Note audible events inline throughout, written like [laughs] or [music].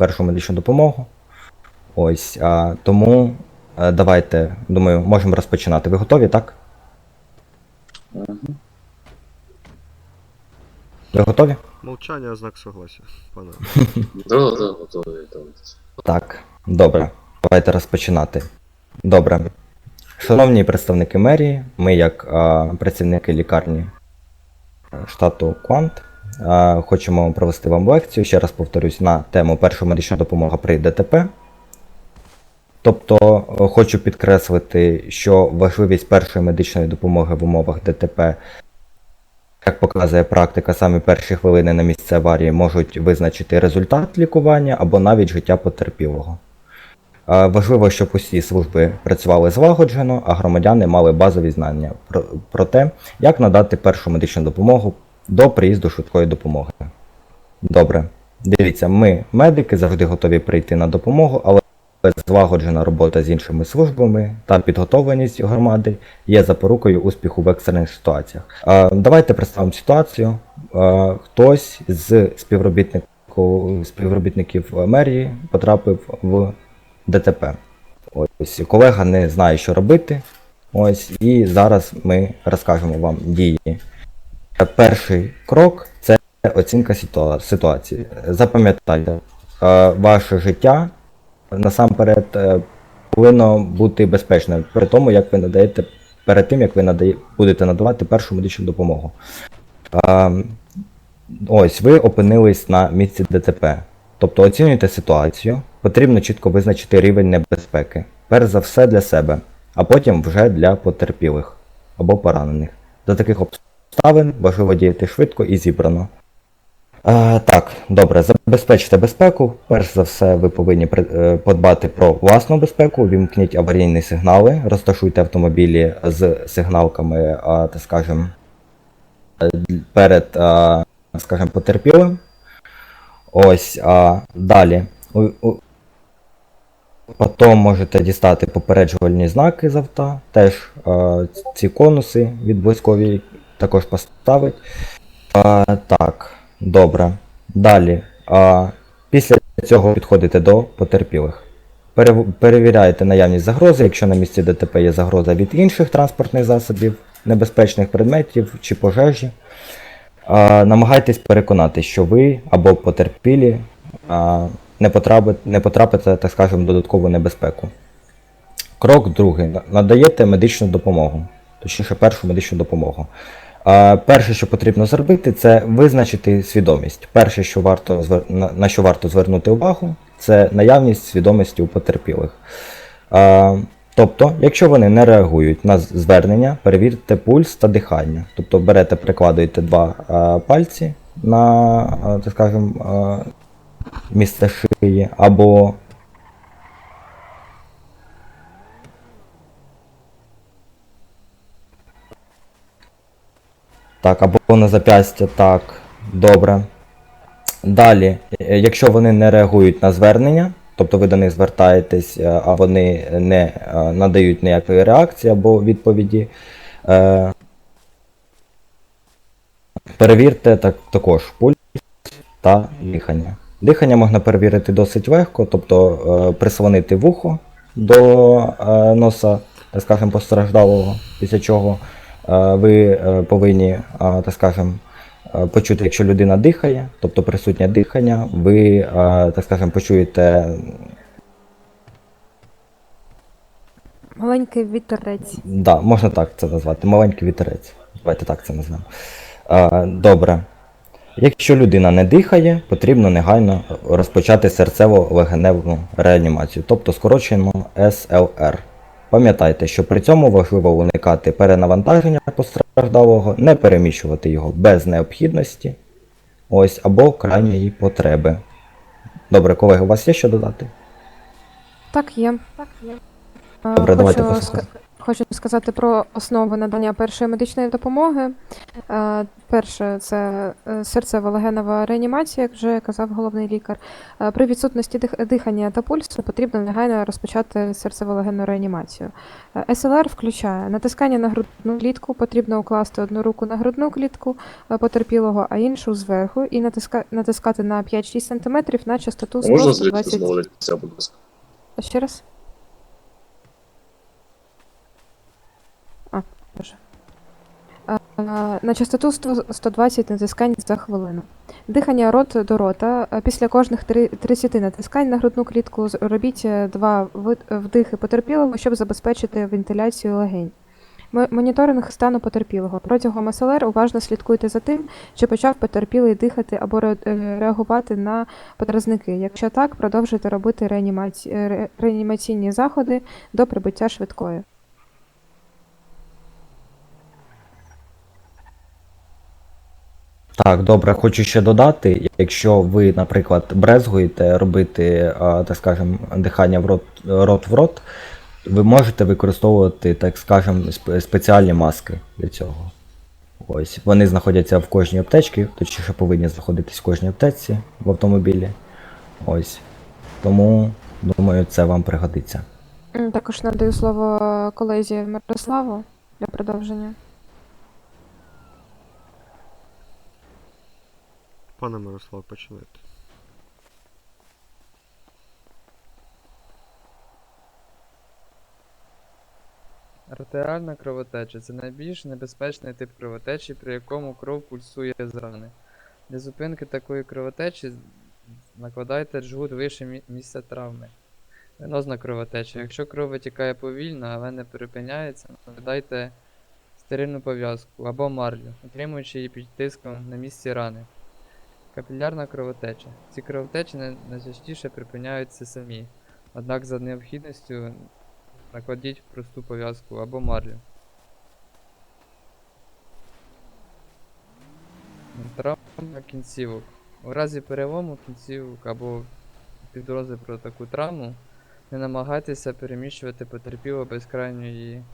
першу медичну допомогу. Ось, а, тому е, давайте, думаю, можемо розпочинати. Ви готові, так? Ви готові? Мовчання знак согласия, пане. [laughs] Да, да, готові. Так, добре. Давайте розпочинати. Добре. Шановні представники мерії, ми, як а, працівники лікарні штату Квант, а, хочемо провести вам лекцію. Ще раз повторюсь на тему перша медична допомога при ДТП. Тобто, е, хочу підкреслити, що важливість першої медичної допомоги в умовах ДТП, як показує практика, саме перші хвилини на місце аварії можуть визначити результат лікування або навіть життя потерпілого. Важливо, щоб усі служби працювали злагоджено, а громадяни мали базові знання про, про те, як надати першу медичну допомогу до приїзду швидкої допомоги. Добре. Дивіться, ми, медики, завжди готові прийти на допомогу, але злагоджена робота з іншими службами та підготовленість громади є запорукою успіху в екстрених ситуаціях. Давайте представимо ситуацію. Хтось з співробітників мерії потрапив в ДТП. Ось колега не знає, що робити. Ось, і зараз ми розкажемо вам дії. Перший крок це оцінка ситуації. Запам'ятайте, е, ваше життя насамперед е, повинно бути безпечним при тому, як ви надаєте, перед тим, як ви надає, будете надавати першу медичну допомогу. Е, Ось ви опинились на місці ДТП. Тобто оцінюєте ситуацію, потрібно чітко визначити рівень небезпеки. Перш за все для себе, а потім вже для потерпілих або поранених. За таких обставин важливо діяти швидко і зібрано. Е, так, добре, забезпечте безпеку. Перш за все, ви повинні е, подбати про власну безпеку, вімкніть аварійні сигнали, розташуйте автомобілі з сигналками, е, так скажем, перед, е, скажем, потерпілим. Ось, а далі. Потім можете дістати попереджувальні знаки з авто. Теж е, ці конуси від близькові також поставить. Е, так, добре. Далі. Е, після цього підходите до потерпілих. Перев- Перевіряєте наявність загрози, якщо на місці ДТП є загроза від інших транспортних засобів, небезпечних предметів чи пожежі. А, намагайтесь переконати, що ви або потерпілі а, не, потрапите, не потрапите, так скажемо, в додаткову небезпеку. Крок другий. Надаєте медичну допомогу, точніше, першу медичну допомогу. Перше, що потрібно зробити, це визначити свідомість. Перше, що варто, на, що варто звернути увагу, це наявність свідомості у потерпілих. Тобто, якщо вони не реагують на звернення, перевірте пульс та дихання. Тобто берете, прикладуєте два пальці на, так скажем, місце шиї, або Так, або на зап'ястя, так, добре. Далі, е, якщо вони не реагують на звернення, тобто ви до них звертаєтесь, е, а вони не е, надають ніякої реакції або відповіді, перевірте так, також пульс та дихання. Дихання можна перевірити досить легко, тобто прислонити вухо до носа, так скажемо, постраждалого, після чого ви е, повинні, е, так скажемо, е, почути, якщо людина дихає, тобто присутнє дихання, ви, е, так скажемо, почуєте, Маленький вітерець. да, можна так це назвати, маленький вітерець. Давайте так це назвемо. Е, Добре. Якщо людина не дихає, потрібно негайно розпочати серцево-легеневу реанімацію, тобто скорочено СЛР. Пам'ятайте, що при цьому важливо уникати перенавантаження постраждалого, не переміщувати його без необхідності, ось або крайньої потреби. Добре, колеги, у вас є що додати? Так, є. Так, є. Добре, давайте послухаємо. Хочу сказати про основи надання першої медичної допомоги. Е, Перше це е, серцево-легенева реанімація, як вже казав головний лікар. Е, При відсутності дихання та пульсу потрібно негайно розпочати серцево-легенну реанімацію. СЛР включає натискання на грудну клітку, потрібно укласти одну руку на грудну клітку потерпілого, а іншу зверху, і натиска- натискати на 5-6 см на частоту Можна звідси 120. змовитися, будь ласка? Ще раз. А, боже. А, На частоту 100 120 натискань за хвилину. Дихання рот до рота. Після кожних три- 30 натискань на грудну клітку робіть е, два вдихи потерпілого, щоб забезпечити вентиляцію легень. Моніторинг стану потерпілого. Протягом СЛР уважно слідкуйте за тим, чи почав потерпілий дихати або е, реагувати на подразники. Якщо так, продовжуйте робити реанімаці... е, ре- реанімаційні заходи до прибуття швидкої. Так, добре, хочу ще додати, якщо ви, наприклад, брезгуєте робити, так скажем, дихання в рот, рот в рот, ви можете використовувати, так скажем, спеціальні маски для цього. Ось, вони знаходяться в кожній аптечці, точніше повинні знаходитись в кожній аптеці в автомобілі. Ось. Тому, думаю, це вам пригодиться. Також надаю слово колезі Мирославу для продовження. Пане Мирослав, починайте. Артеріальна кровотеча це найбільш небезпечний тип кровотечі, при якому кров пульсує з рани. Для зупинки такої кровотечі накладайте джгут вище місця травми. Венозна кровотеча. Якщо кров витікає повільно, але не припиняється, накладайте стерильну пов'язку або марлю, утримуючи її під тиском на місці рани. Капілярна кровотеча. Ці кровотечі найчастіше припиняються самі, однак за необхідністю накладіть просту пов'язку або марлю. Травма кінцівок. У разі перелому кінцівок або підрози про таку травму, не намагайтеся переміщувати потерпіло без крайньої.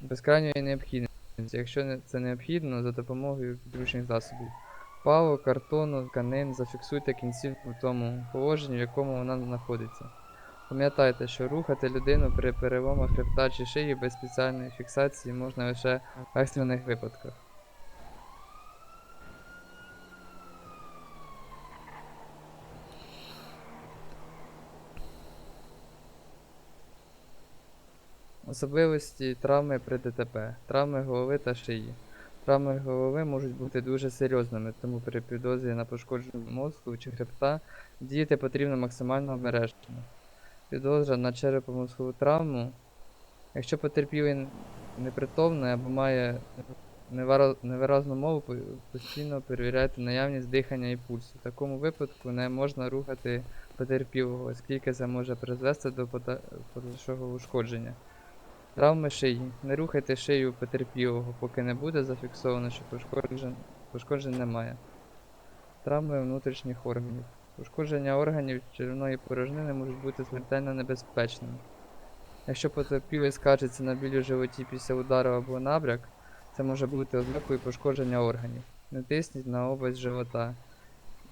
Без крайньої необхідності. Якщо це необхідно, за допомогою підручних засобів. Палу, картону, тканин, зафіксуйте кінцівку в тому положенні, в якому вона знаходиться. Пам'ятайте, що рухати людину при переломах хребта чи шиї без спеціальної фіксації можна лише в екстрених випадках. Особливості травми при ДТП, травми голови та шиї. Травми голови можуть бути дуже серйозними, тому при підозрі на пошкодження мозку чи хребта діяти потрібно максимально обережно. Підозра на черепно-мозкову травму. Якщо потерпілий непритомний або має невиразну мову, постійно перевіряйте наявність дихання і пульсу. В такому випадку не можна рухати потерпілого, оскільки це може призвести до пода- подальшого ушкодження. Травми шиї. Не рухайте шию потерпілого, поки не буде зафіксовано, що пошкоджень, пошкоджень немає. Травми внутрішніх органів. Пошкодження органів черевної порожнини можуть бути смертельно небезпечними. Якщо потерпілий скаржиться на біль животі після удару або набряк, це може бути ознакою пошкодження органів. Не тисніть на область живота.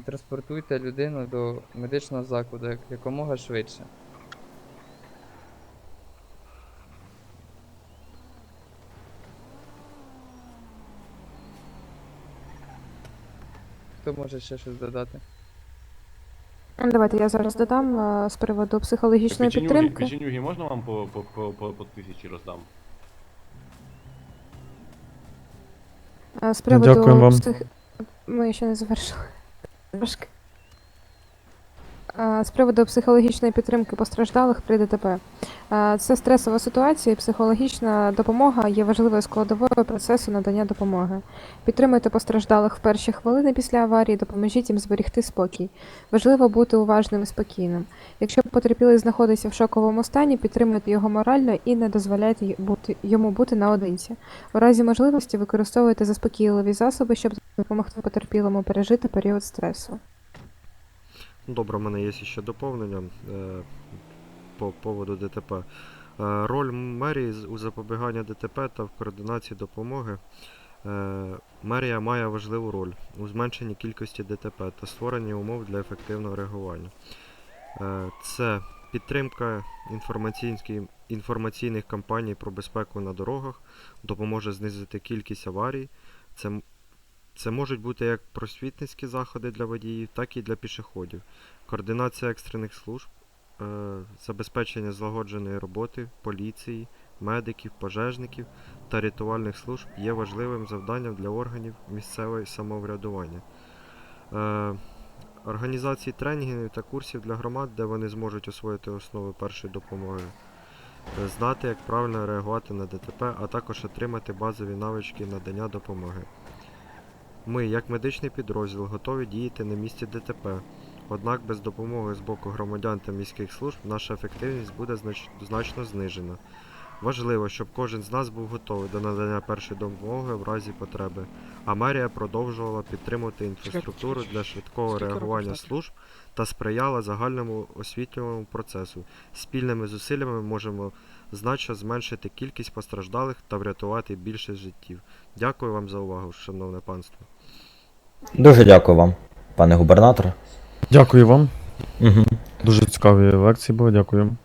Транспортуйте людину до медичного закладу якомога швидше. Хто може ще щось додати? Давайте я зараз додам е, з приводу психологічної Печенюги, підтримки. печенюги можна вам по, по, по, по, по тисячі роздам? Е, З приводу Дякуємо вам. псих... Ми ще не завершили. Трошки. З приводу психологічної підтримки постраждалих при ДТП. Це стресова ситуація, і психологічна допомога є важливою складовою процесу надання допомоги. Підтримуйте постраждалих в перші хвилини після аварії, допоможіть їм зберегти спокій. Важливо бути уважним і спокійним. Якщо потерпілий знаходиться в шоковому стані, підтримуйте його морально і не дозволяйте йому бути наодинці. У разі можливості використовуйте заспокійливі засоби, щоб допомогти потерпілому пережити період стресу. Добре, у мене є ще доповнення е, по поводу ДТП. Е, роль мерії у запобіганні ДТП та в координації допомоги. Е, мерія має важливу роль у зменшенні кількості ДТП та створенні умов для ефективного реагування. Це підтримка інформаційних кампаній про безпеку на дорогах, допоможе знизити кількість аварій. Це, це можуть бути як просвітницькі заходи для водіїв, так і для пішоходів. Координація екстрених служб, е, забезпечення злагодженої роботи поліції, медиків, пожежників та рятувальних служб є важливим завданням для органів місцевого самоврядування. Е, Організації тренінгів та курсів для громад, де вони зможуть освоїти основи першої допомоги, е, знати, як правильно реагувати на ДТП, а також отримати базові навички надання допомоги. Ми, як медичний підрозділ, готові діяти на місці ДТП. Однак без допомоги з боку громадян та міських служб наша ефективність буде знач- значно знижена. Важливо, щоб кожен з нас був готовий до надання першої допомоги в разі потреби, а мерія продовжувала підтримувати інфраструктуру для швидкого реагування служб та сприяла загальному освітлюваному процесу. Спільними зусиллями можемо значно зменшити кількість постраждалих та врятувати більше життів. Дякую вам за увагу, шановне панство. Дуже дякую вам, пане губернатор. Дякую вам. Угу. Дуже цікаві лекції були, дякую.